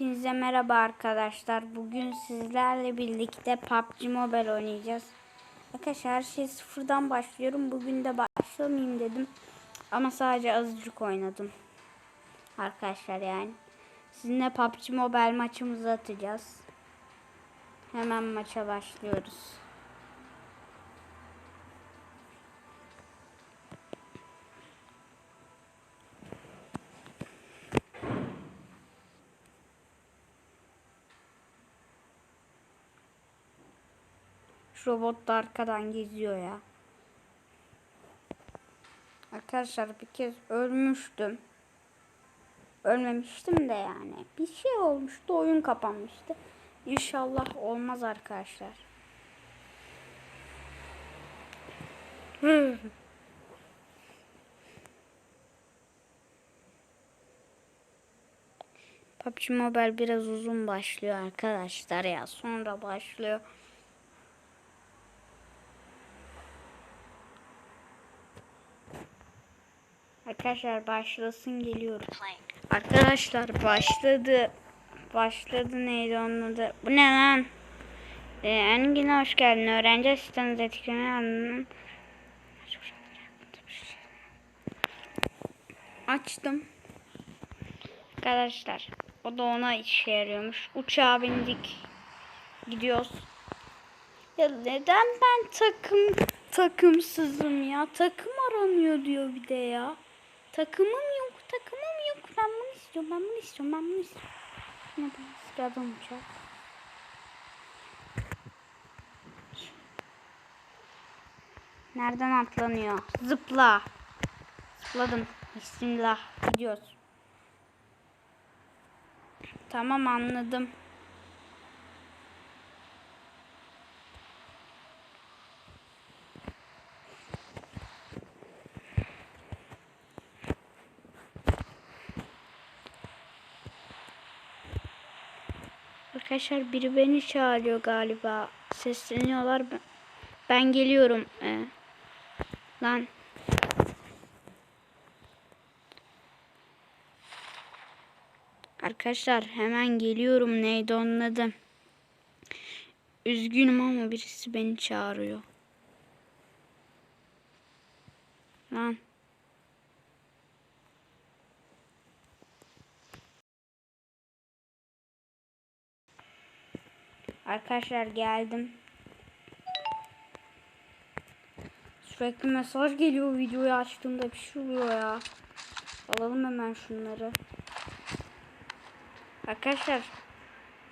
Hepinize merhaba arkadaşlar. Bugün sizlerle birlikte PUBG Mobile oynayacağız. Arkadaşlar her şey sıfırdan başlıyorum. Bugün de başlamayayım dedim. Ama sadece azıcık oynadım. Arkadaşlar yani. Sizinle PUBG Mobile maçımızı atacağız. Hemen maça başlıyoruz. Robot da arkadan geziyor ya. Arkadaşlar bir kez ölmüştüm. Ölmemiştim de yani. Bir şey olmuştu. Oyun kapanmıştı. İnşallah olmaz arkadaşlar. PUBG Mobile biraz uzun başlıyor arkadaşlar ya. Sonra başlıyor. Arkadaşlar başlasın geliyorum. Arkadaşlar başladı. Başladı neydi onun adı? Bu ne lan? Ee, Engin hoş geldin. Öğrenci asistanı etkilenen Açtım. Arkadaşlar o da ona işe yarıyormuş. Uçağa bindik. Gidiyoruz. Ya neden ben takım takımsızım ya? Takım aranıyor diyor bir de ya. Takımım yok, takımım yok. Ben bunu istiyorum, ben bunu istiyorum, ben bunu istiyorum. Ne bu sıradan uçak. Nereden atlanıyor? Zıpla. Zıpladım. Bismillah. Gidiyoruz. Tamam anladım. Arkadaşlar biri beni çağırıyor galiba. Sesleniyorlar. Ben, geliyorum. Ee, lan. Arkadaşlar hemen geliyorum. Neydi onun adı? Üzgünüm ama birisi beni çağırıyor. Lan. Arkadaşlar geldim. Sürekli mesaj geliyor videoyu açtığımda bir şey oluyor ya. Alalım hemen şunları. Arkadaşlar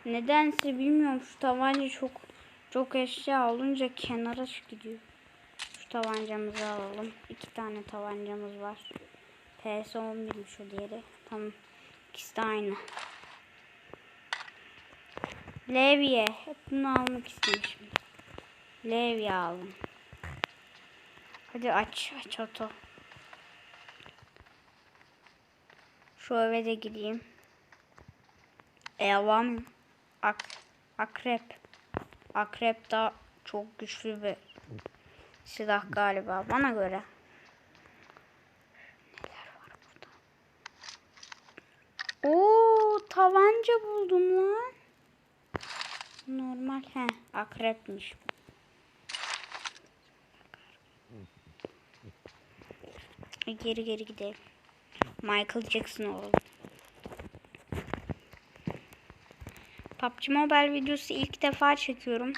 nedense bilmiyorum şu tabanca çok çok eşya olunca kenara gidiyor. Şu tabancamızı alalım. İki tane tabancamız var. PS11 şu diğeri. Tamam. İkisi de aynı. Levye. Hep bunu almak istemişim. Levye aldım. Hadi aç. Aç oto. Şu eve de gideyim. Evam. Ak akrep. Akrep da çok güçlü bir silah galiba bana göre. Neler var burada? Oo, tabanca buldum lan. Normal he akrepmiş. Geri geri gidelim. Michael Jackson olalım. PUBG Mobile videosu ilk defa çekiyorum.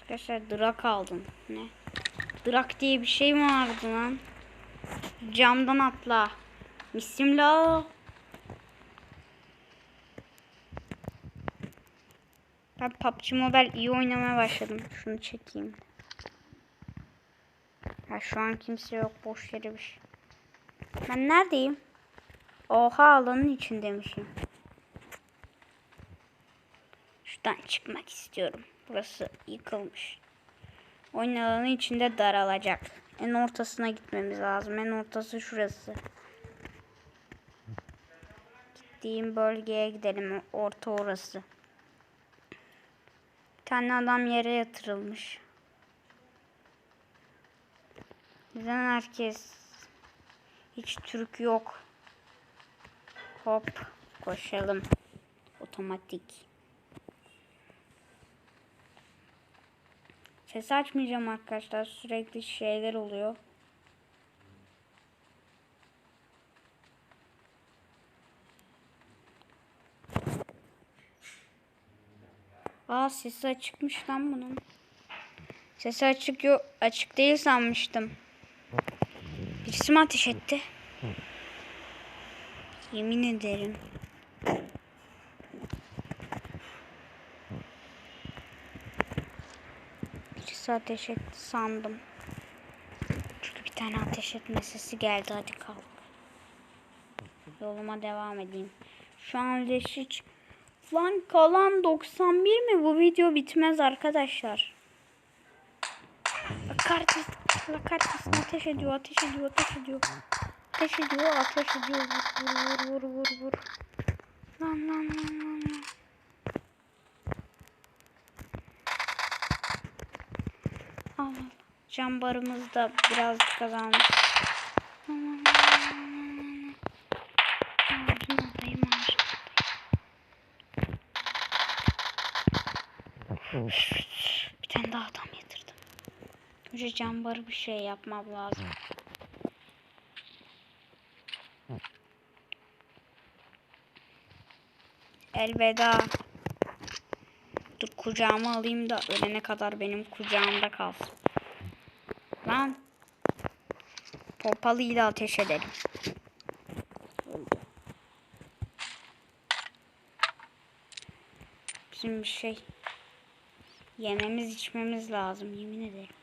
Arkadaşlar drak aldım. Ne? Drak diye bir şey mi vardı lan? Camdan atla. Bismillah. PUBG Mobile iyi oynamaya başladım. Şunu çekeyim. Ya şu an kimse yok. Boş yere bir şey. Ben neredeyim? Oha alanın içindeymişim. Şuradan çıkmak istiyorum. Burası yıkılmış. Oyun alanı içinde daralacak. En ortasına gitmemiz lazım. En ortası şurası. Gittiğim bölgeye gidelim. Orta orası. Tane adam yere yatırılmış. Neden herkes hiç Türk yok? Hop koşalım. Otomatik. Ses açmayacağım arkadaşlar. Sürekli şeyler oluyor. Aa sesi açıkmış lan bunun. Sesi açık yok, açık değil sanmıştım. Birisi mi ateş etti? Yemin ederim. Birisi ateş etti sandım. Çünkü bir tane ateş etme sesi geldi. Hadi kalk. Yoluma devam edeyim. Şu an leş hiç... Lan kalan 91 mi? Bu video bitmez arkadaşlar. Kartis, la kartis ateş ediyor, ateş ediyor, ateş ediyor. Ateş ediyor, ateş ediyor. Vur, vur, vur, vur, vur. Lan, lan, lan, lan, lan. Al, al. Cam barımız da birazcık kazanmış. Aman, aman, Bir tane daha adam yatırdım. Önce cam barı bir şey yapmam lazım. Elveda. Dur kucağıma alayım da ölene kadar benim kucağımda kalsın. Lan. Pompalıyla ateş edelim. Bizim bir şey yememiz içmemiz lazım yemin ederim.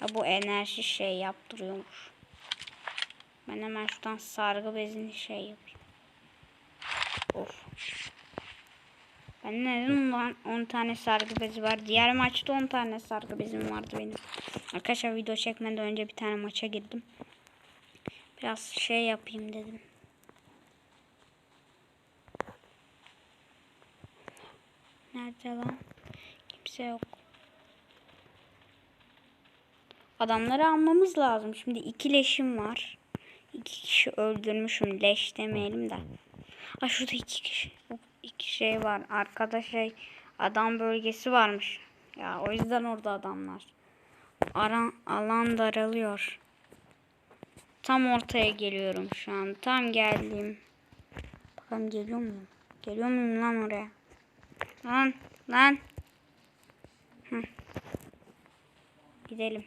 Ha, bu enerji şey yaptırıyormuş. Ben hemen şuradan sargı bezini şey yapayım. Of. Ben neden ondan 10 tane sargı bezi var. Diğer maçta 10 tane sargı bezim vardı benim. Arkadaşlar video çekmeden önce bir tane maça girdim. Biraz şey yapayım dedim. Nerede lan? Kimse yok. Adamları almamız lazım. Şimdi iki leşim var. İki kişi öldürmüşüm. Leş demeyelim de. Aa şurada iki kişi. iki şey var. Arkada şey adam bölgesi varmış. Ya o yüzden orada adamlar. Aran, alan daralıyor. Tam ortaya geliyorum şu an. Tam geldim. Bakalım geliyor muyum? Geliyor muyum lan oraya? Lan lan. Gidelim.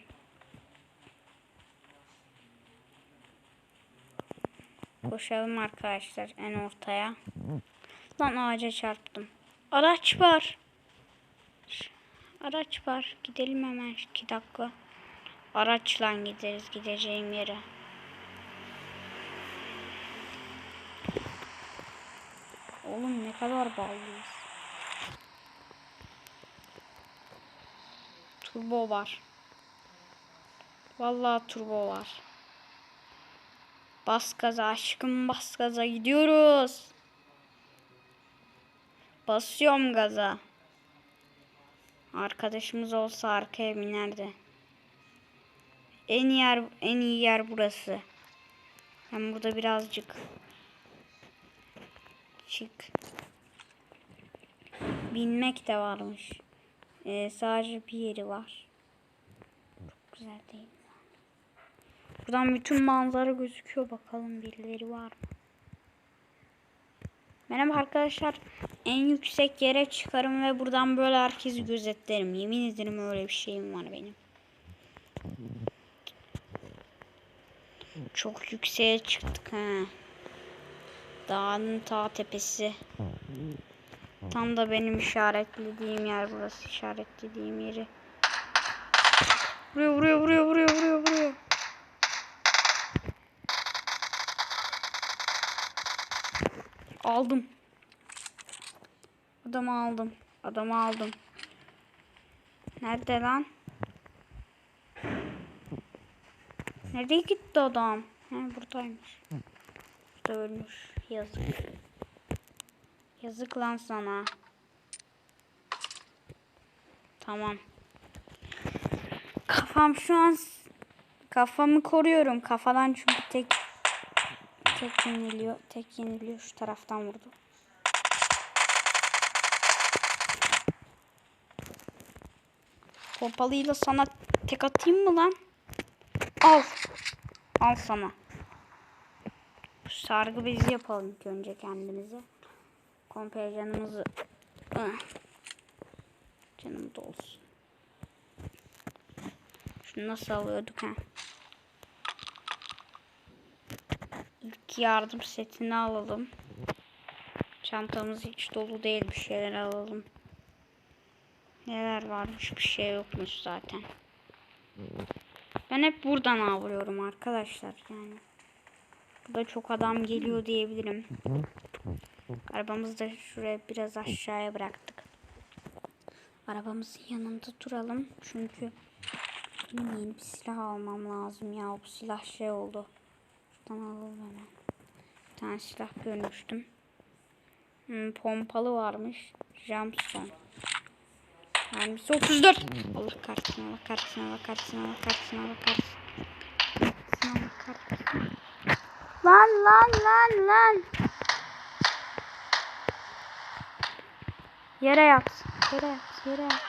Koşalım arkadaşlar en ortaya. Lan ağaca çarptım. Araç var. Araç var. Gidelim hemen 2 dakika. Araçla gideriz gideceğim yere. Oğlum ne kadar bağlıyız. Turbo var. Vallahi turbo var. Bas gaza aşkım bas gaza gidiyoruz. Basıyorum gaza. Arkadaşımız olsa arkaya binerdi. En iyi yer, en iyi yer burası. Ben burada birazcık çık. Binmek de varmış. Ee, sadece bir yeri var. Çok güzel değil mi? Buradan bütün manzara gözüküyor. Bakalım birileri var mı? Merhaba arkadaşlar. En yüksek yere çıkarım ve buradan böyle herkesi gözetlerim. Yemin ederim öyle bir şeyim var benim. Çok yükseğe çıktık ha. Dağın ta tepesi. Tam da benim işaretlediğim yer burası. İşaretlediğim yeri. Vuruyor vuruyor vuruyor vuruyor vuruyor vuruyor. Aldım. Adamı aldım. Adamı aldım. Nerede lan? Nereye gitti adam? He buradaymış. Burada ölmüş. Yazık. Yazık lan sana. Tamam. Kafam şu an kafamı koruyorum. Kafadan çünkü tek tek yeniliyor. Tek yeniliyor. Şu taraftan vurdu. Pompalıyla sana tek atayım mı lan? Al. Al sana. Sargı bezi yapalım ilk önce kendimize. Komple canımızı... Ah. Canım dolsun. Şunu nasıl alıyorduk ha? İlk yardım setini alalım. Çantamız hiç dolu değil. Bir şeyler alalım. Neler varmış bir şey yokmuş zaten. Ben hep buradan avlıyorum arkadaşlar yani. Burada çok adam geliyor diyebilirim. Arabamızı da şuraya biraz aşağıya bıraktık. Arabamızın yanında duralım. Çünkü yeni bir silah almam lazım ya. Bu silah şey oldu. Şuradan alalım hemen. Bir tane silah görmüştüm. Hmm, pompalı varmış. Jameson. Yani 34. Allah kahretsin, Allah kahretsin, Allah kahretsin, Allah kahretsin, Allah kahretsin. Allah kahretsin. Lan lan lan lan. Yere yat. Yere yat. Yere yat.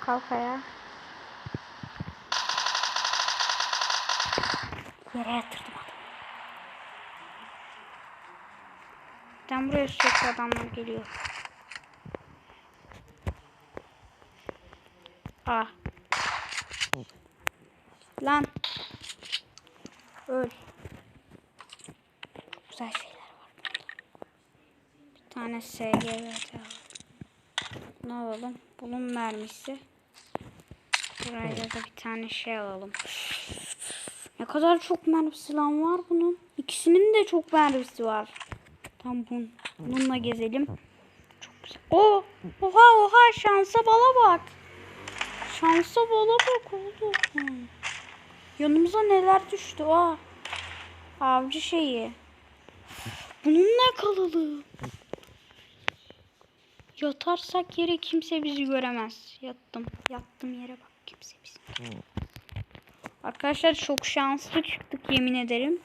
Kalk ayağa. Yere yatırdım adamı. Ben buraya sürekli adamlar geliyor. Ah. Lan. Öl. Güzel şeyler var. Bir tane SGVT var. Ne alalım? Bunun mermisi. Buraya da bir tane şey alalım. Ne kadar çok mermi silahı var bunun. İkisinin de çok mermisi var. Tam bun, bununla gezelim. Çok güzel. Oo, oha oha şansa bala bak. Şansa bala bak oğlum. Yanımıza neler düştü aa. Avcı şeyi. Bununla kalalım. Yatarsak yere kimse bizi göremez. Yattım. Yattım yere bak kimse bizi. Arkadaşlar çok şanslı çıktık yemin ederim.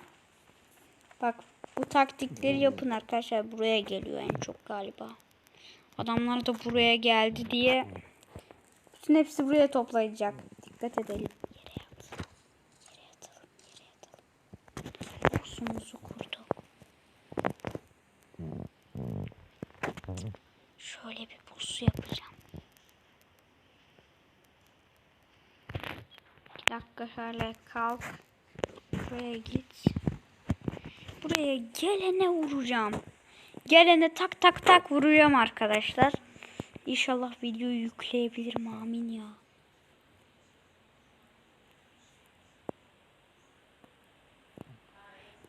Bak bu taktikleri yapın arkadaşlar. Buraya geliyor en çok galiba. Adamlar da buraya geldi diye bütün hepsi buraya toplayacak. Dikkat edelim. Yere yat. Yere yatalım. Yere Pusumuzu kurduk. Şöyle bir pusu yapacağım. Bir dakika şöyle kalk. Buraya git. Buraya gelene vuracağım. Gelene tak tak tak vuracağım arkadaşlar. İnşallah videoyu yükleyebilirim amin ya.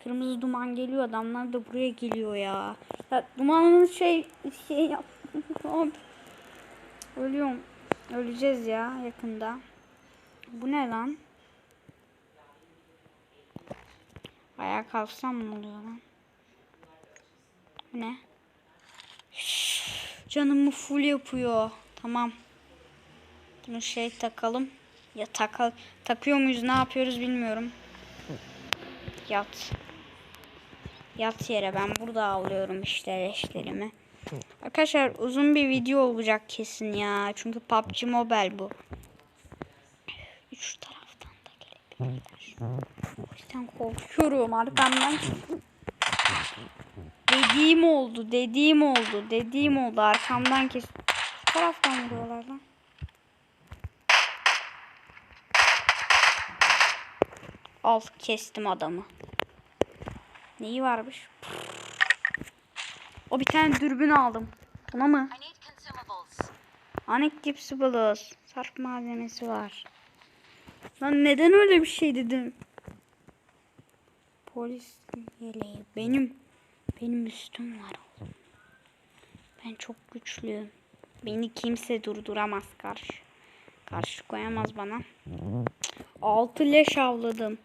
Kırmızı duman geliyor adamlar da buraya geliyor ya. ya dumanın şey şey yap. Ölüyorum. Öleceğiz ya yakında. Bu ne lan? Ayağa kalksam mı oluyor lan? Ne? Canımı full yapıyor. Tamam. Bunu şey takalım. Ya takal takıyor muyuz ne yapıyoruz bilmiyorum. Yat. Yat yere ben burada avlıyorum işte leşlerimi. Arkadaşlar uzun bir video olacak kesin ya. Çünkü PUBG Mobile bu. Üç taraftan da gelebilirler. O yüzden korkuyorum arkamdan. Dediğim oldu, dediğim oldu, dediğim oldu. Arkamdan kes. Şu taraftan vuruyorlar lan. Al kestim adamı. Neyi varmış? O bir tane dürbün aldım. Buna mı? Anek gipsi bulus. Sarf malzemesi var. Lan neden öyle bir şey dedim? Polis yeleği. Benim benim üstüm var. Ben çok güçlüyüm. Beni kimse durduramaz karşı. Karşı koyamaz bana. Altı leş avladım.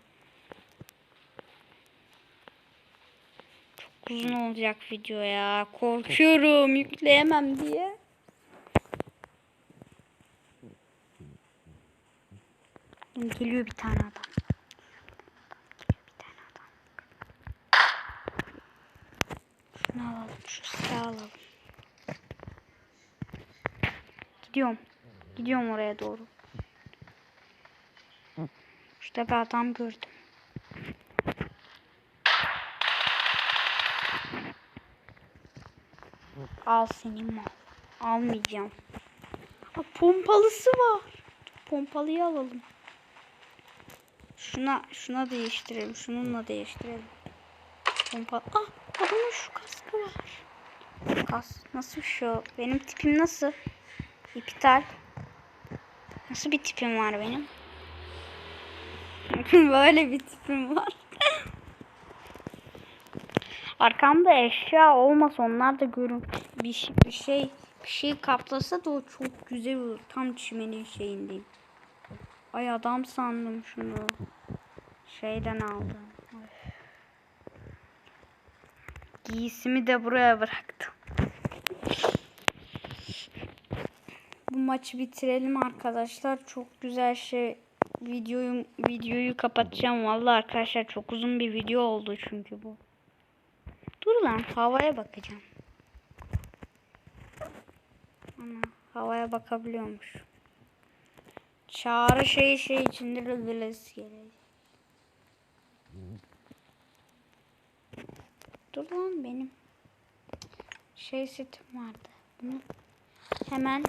çok uzun olacak video ya. Korkuyorum yükleyemem diye. Geliyor bir tane adam. Şunu alalım, şu silahı alalım. Gidiyorum. Gidiyorum oraya doğru. Şurada bir adam gördüm. Al senin mal. Almayacağım. Ha, pompalısı var. Pompalıyı alalım. Şuna şuna değiştirelim. Şununla değiştirelim. Pompa. Ah, adamın şu kaskı var. Kas. Nasıl şu? Benim tipim nasıl? İptal. Nasıl bir tipim var benim? Böyle bir tipim var. Arkamda eşya olmasa onlar da görün. Bir, şey- bir şey bir şey kaplasa da o çok güzel olur. Tam çimenin şeyindeyim. Ay adam sandım şunu. Şeyden aldım. Giysimi de buraya bıraktım. Bu maçı bitirelim arkadaşlar. Çok güzel şey videoyu videoyu kapatacağım. Vallahi arkadaşlar çok uzun bir video oldu çünkü bu. Dur lan havaya bakacağım. Ana havaya bakabiliyormuş. Çağrı şey şey içinde rızılız gelecek. Dur lan benim. Şey setim vardı. Bunu hemen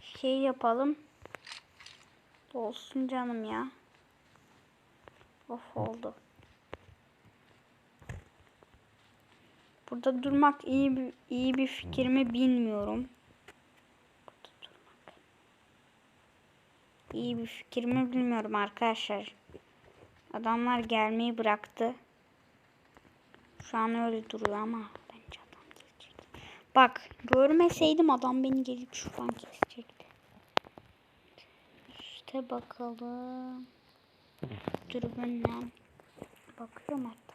şey yapalım. Olsun canım ya. Of oldu. Burada durmak iyi bir iyi bir fikir mi bilmiyorum. Burada durmak. İyi bir fikir mi bilmiyorum arkadaşlar. Adamlar gelmeyi bıraktı. Şu an öyle duruyor ama bence adam gelecek. Bak görmeseydim adam beni gelip şuradan kesecekti. İşte bakalım. Dürbünden bakıyorum tarafa.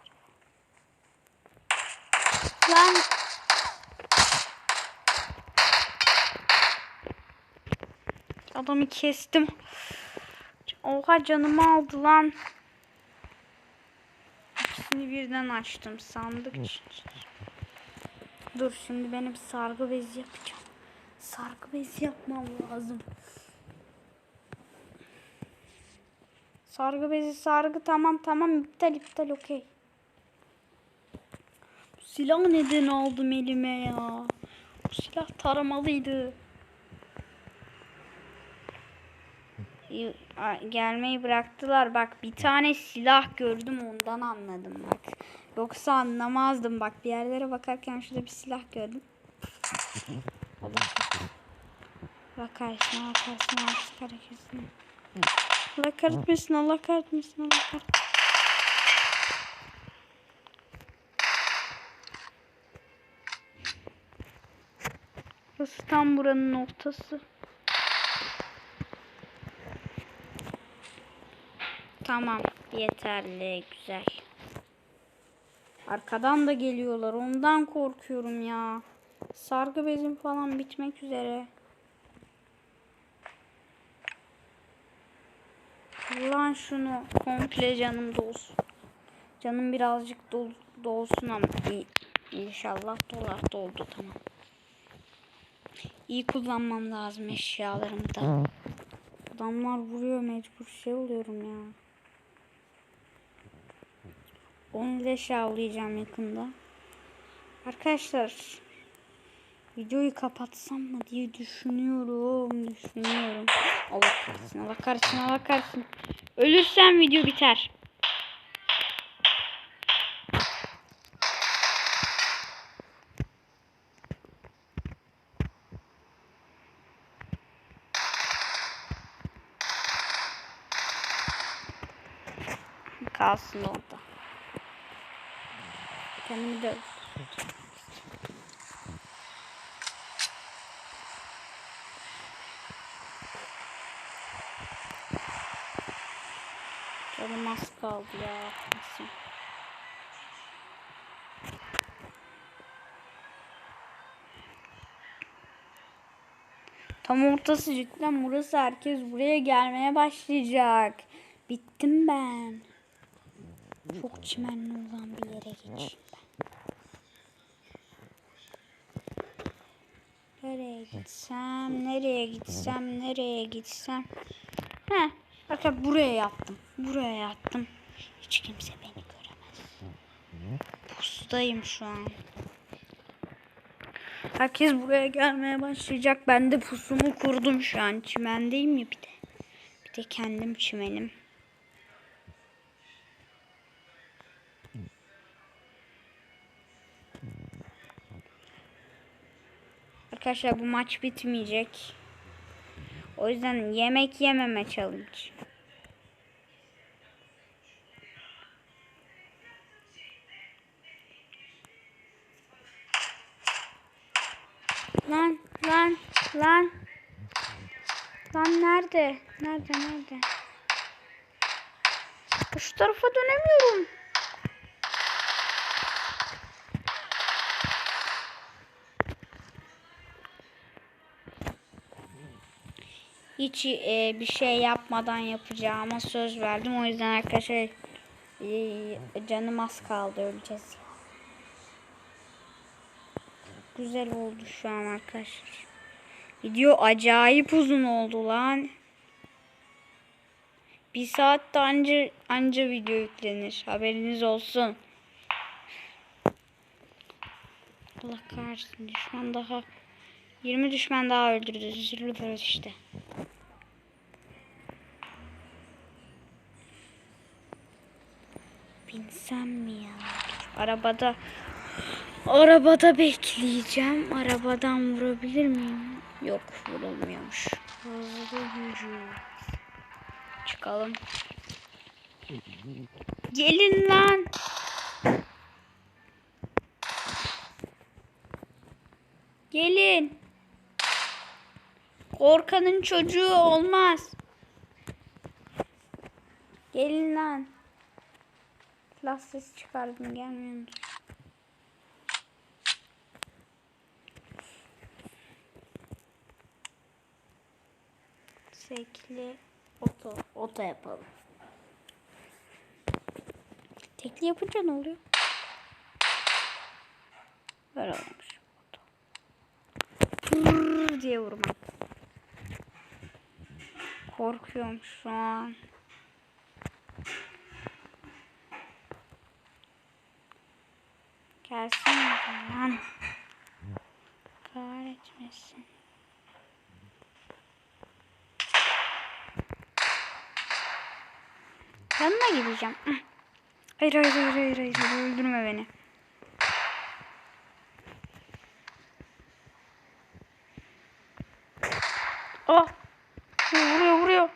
Lan adamı kestim. Oha canımı aldı lan. İkisini birden açtım sandık. Dur şimdi benim sargı bezi yapacağım. Sargı bezi yapmam lazım. Sargı bezi sargı tamam tamam iptal iptal okey. Silah neden aldım elime ya? Bu silah taramalıydı. Gelmeyi bıraktılar. Bak bir tane silah gördüm ondan anladım bak. Yoksa anlamazdım. Bak bir yerlere bakarken şurada bir silah gördüm. Allah kahretsin, Allah kahretsin, Allah kahretsin. Allah kahretmesin, Allah kahretmesin, Allah kahretmesin. Burası tam buranın ortası. Tamam, yeterli, güzel. Arkadan da geliyorlar, ondan korkuyorum ya. Sargı bezim falan bitmek üzere. Lan şunu komple canım dolsun. Canım birazcık dol, dolsun ama iyi. İnşallah dolar doldu tamam. İyi kullanmam lazım eşyalarımı da. Adamlar vuruyor mecbur şey oluyorum ya. 10 leş avlayacağım yakında. Arkadaşlar videoyu kapatsam mı diye düşünüyorum. Düşünüyorum. Allah kahretsin Allah kahretsin Allah kahretsin. Ölürsem video biter. Kalsın orada. Kendimi de Canım az kaldı ya. Nasıl? Tam ortası cidden burası herkes buraya gelmeye başlayacak. Bittim ben. Çok çimenli olan bir yere geçeyim ben. Nereye gitsem, nereye gitsem, nereye gitsem. He, bakın buraya yattım. Buraya yattım. Hiç kimse beni göremez. Pustayım şu an. Herkes buraya gelmeye başlayacak. Ben de pusumu kurdum şu an. Çimendeyim ya bir de. Bir de kendim çimenim. Arkadaşlar bu maç bitmeyecek. O yüzden yemek yememe challenge. Lan lan lan. Lan nerede? Nerede nerede? Şu tarafa dönemiyorum. Hiç e, bir şey yapmadan yapacağıma söz verdim. O yüzden arkadaşlar e, canım az kaldı öleceğiz. Güzel oldu şu an arkadaşlar. Video acayip uzun oldu lan. Bir saatte anca, anca video yüklenir. Haberiniz olsun. Allah kahretsin düşman daha 20 düşman daha öldürdü. Zırhlılar işte. Binsem mi ya? Arabada arabada bekleyeceğim. Arabadan vurabilir miyim? Yok yürü. Çıkalım. Gelin lan. Gelin. Korkanın çocuğu olmaz. Gelin lan. Silah sesi çıkardım gelmiyor. Tekli oto oto yapalım. Tekli yapınca ne oluyor? Böyle olmuş. Oto. Pırrr diye vurmak. Korkuyorum şu an. Gelsin zaman. Kahretmesin. Yanına gideceğim. Hayır hayır hayır hayır hayır hayır. öldürme beni. Oh. Vuruyor vuruyor.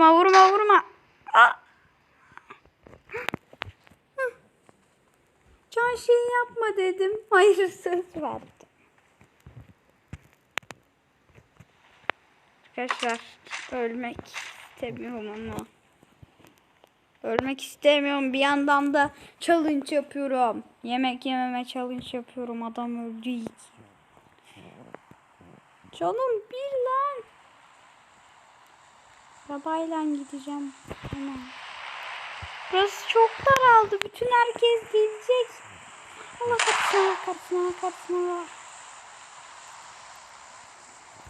Vurma vurma vurma. Can şey yapma dedim. Hayır söz verdim. Arkadaşlar ölmek istemiyorum ama. Ölmek istemiyorum. Bir yandan da challenge yapıyorum. Yemek yememe challenge yapıyorum. Adam öldü. Canım bir lan. Arabayla gideceğim. Tamam. Burası çok daraldı. Bütün herkes gelecek. Allah Allah kahretsin, Allah.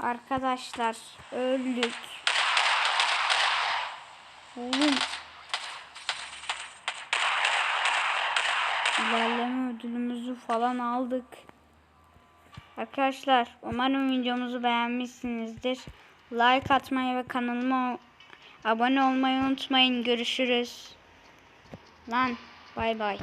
Arkadaşlar öldük. Oğlum. İlerleme ödülümüzü falan aldık. Arkadaşlar umarım videomuzu beğenmişsinizdir. Like atmayı ve kanalıma abone olmayı unutmayın. Görüşürüz. Lan bay bay.